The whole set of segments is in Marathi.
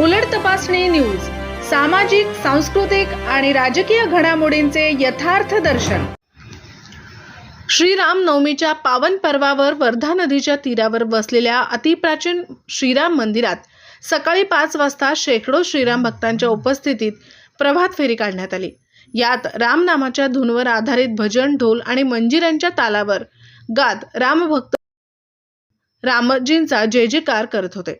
उलट तपासणी न्यूज सामाजिक सांस्कृतिक आणि राजकीय घडामोडींचे यथार्थ दर्शन. श्रीराम नवमीच्या पावन पर्वावर वर्धा नदीच्या तीरावर बसलेल्या अतिप्राचीन श्रीराम मंदिरात सकाळी पाच वाजता शेकडो श्रीराम भक्तांच्या उपस्थितीत प्रभात फेरी काढण्यात आली. यात रामनामाच्या धूनवर आधारित भजन ढोल आणि मंजिरांच्या तालावर गात रामभक्त रामजींचा जय जयकार करत होते.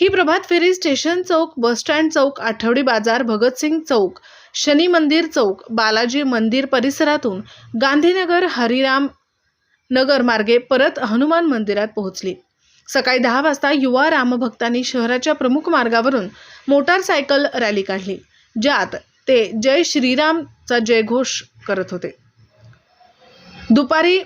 ही प्रभात फेरी स्टेशन चौक बसस्टँड चौक आठवडी बाजार भगतसिंग चौक शनी मंदिर चौक बालाजी मंदिर परिसरातून गांधीनगर हरिराम नगर मार्गे परत हनुमान मंदिरात पोहोचली. सकाळी दहा वाजता युवा रामभक्तांनी शहराच्या प्रमुख मार्गावरून मोटारसायकल रॅली काढली ज्यात ते जय श्रीरामचा जयघोष करत होते. दुपारी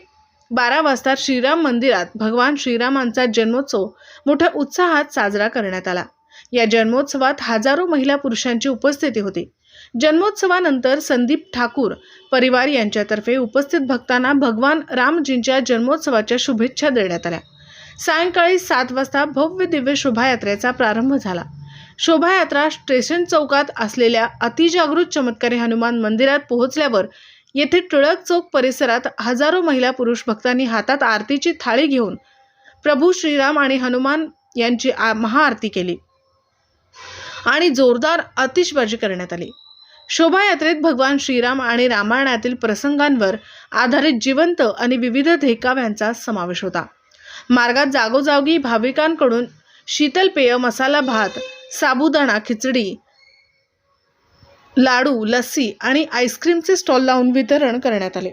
बारा वाजता श्रीराम मंदिरात भगवान श्रीरामांचा जन्मोत्सव मोठ्या उत्साहात साजरा करण्यात आला. या जन्मोत्सवात हजारो महिला पुरुषांची उपस्थिती होती. जन्मोत्सवानंतर संदीप ठाकूर परिवार यांच्यातर्फे उपस्थित भक्तांना भगवान रामजींच्या जन्मोत्सवाच्या शुभेच्छा देण्यात आल्या. सायंकाळी सात वाजता भव्य दिव्य शोभायात्रेचा प्रारंभ झाला. शोभायात्रा स्टेशन चौकात असलेल्या अतिजागृत चमत्कारी हनुमान मंदिरात पोहोचल्यावर येथे टिळक चौक परिसरात हजारो महिला पुरुष भक्तांनी हातात आरतीची थाळी घेऊन प्रभू श्रीराम आणि हनुमान यांची आ- महाआरती केली. आणि जोरदार आतिषबाजी करण्यात आली. शोभायात्रेत भगवान श्रीराम आणि रामायणातील प्रसंगांवर आधारित जिवंत आणि विविध देखाव्यांचा समावेश होता. मार्गात जागोजागी भाविकांकडून शीतल पेय मसाला भात साबुदाणा खिचडी लाडू लस्सी आणि आईस्क्रीमचे स्टॉल लावून वितरण करण्यात आले.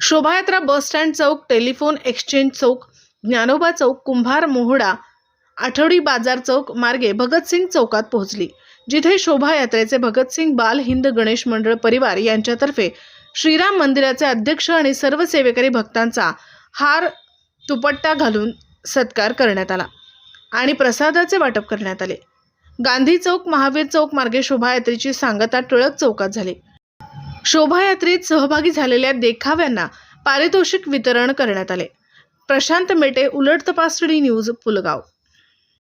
शोभायात्रा बस स्टँड चौक टेलिफोन एक्सचेंज चौक ज्ञानोबा चौक कुंभार मोहडा आठवडी बाजार चौक मार्गे भगतसिंग चौकात पोहोचली जिथे शोभायात्रेचे भगतसिंग बाल हिंद गणेश मंडळ परिवार यांच्यातर्फे श्रीराम मंदिराचे अध्यक्ष आणि सर्व सेवेकरी भक्तांचा हार दुपट्टा घालून सत्कार करण्यात आला आणि प्रसादाचे वाटप करण्यात आले. गांधी चौक महावीर चौक मार्गे शोभायात्रेची सांगता टिळक चौकात झाली. शोभायात्रेत सहभागी झालेल्या देखाव्यांना पारितोषिक वितरण करण्यात आले. प्रशांत मेटे उलट तपासणी न्यूज पुलगाव.